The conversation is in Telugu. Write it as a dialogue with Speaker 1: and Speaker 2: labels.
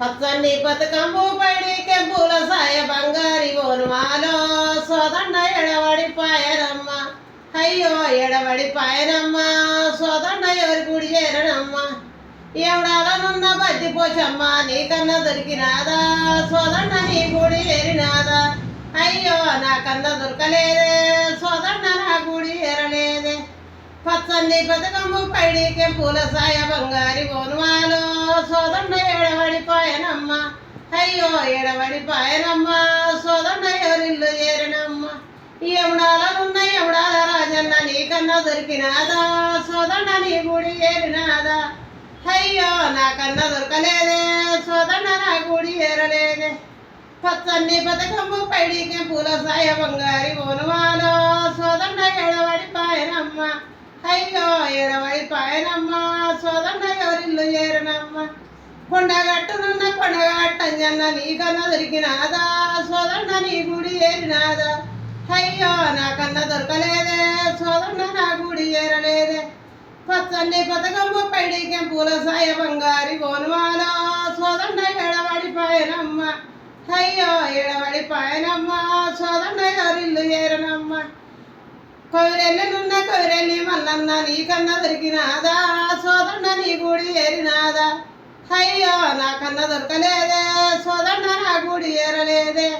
Speaker 1: పచ్చని బతుకమ్ము పడి కెంపుల సాయ బంగారి ఓనుమాలో సోదండ ఎడవడి పాయనమ్మ. అయ్యో ఎడవడి పాయనమ్మ. సోదండ ఎవరి గుడి చేరనమ్మ. ఎవడాలనున్న బద్ది పోచమ్మ నీకన్నా దొరికినాదా? సోదండ నీ గుడి చేరినాదా అయ్యో నాకన్నా దొరకలేదే. సోదండ నా గుడి చేరలేదే పచ్చని బతుకమ్ము పైడి కెంపుల సాయ బంగారి ఓనుమాలో సోదండ అయ్యో ఎడవడిపాయనమ్మ సోదండ ఎవరిల్లు చేరినమ్మ. ఎవడాలనున్న ఎవడాల రాజన్న నీకన్నా దొరికినాదా? సోదండ నీ గుడి ఏరినాదా? అయ్యో నాకన్నా దొరకలేదే. సోదండ నా గుడి ఏరలేదే. పచ్చన్ని బతుకమ్ము పైడికి పూల సాయ బంగారి ఓనుమాలో సోదండ ఎడవడిపాయనమ్మ అయ్యో ఎడవడి పాయనమ్మ సోదన్న ఎవరిల్లు చేరనమ్మ. కొండగట్టునున్న కొండగట్టంజన్న నీకన్నా దొరికినాదా? సోదన్న నీ గుడి ఏరినాదా? అయ్యో నాకన్నా దొరకలేదే. సోదన్న నా గుడి ఏరలేదే. పచ్చని పథకమ్మ పైడికి పూల సాయ బంగారి బోనుమాలో సోదన్న ఎడబడి పాయనమ్మ. అయ్యో ఎడబడి పాయనమ్మ. సోదన్న ఎవరిల్లు ఏరనమ్మ. కొవిరెల్లున్న కొవిరెల్లి మల్లన్న నీకన్నా దొరికినాదా? సోదన్న నీ గుడి ఏరినాదా? అయ్యో నాకన్నా దొరకలేదే సోదన్న నా గుడి ఏరలేదే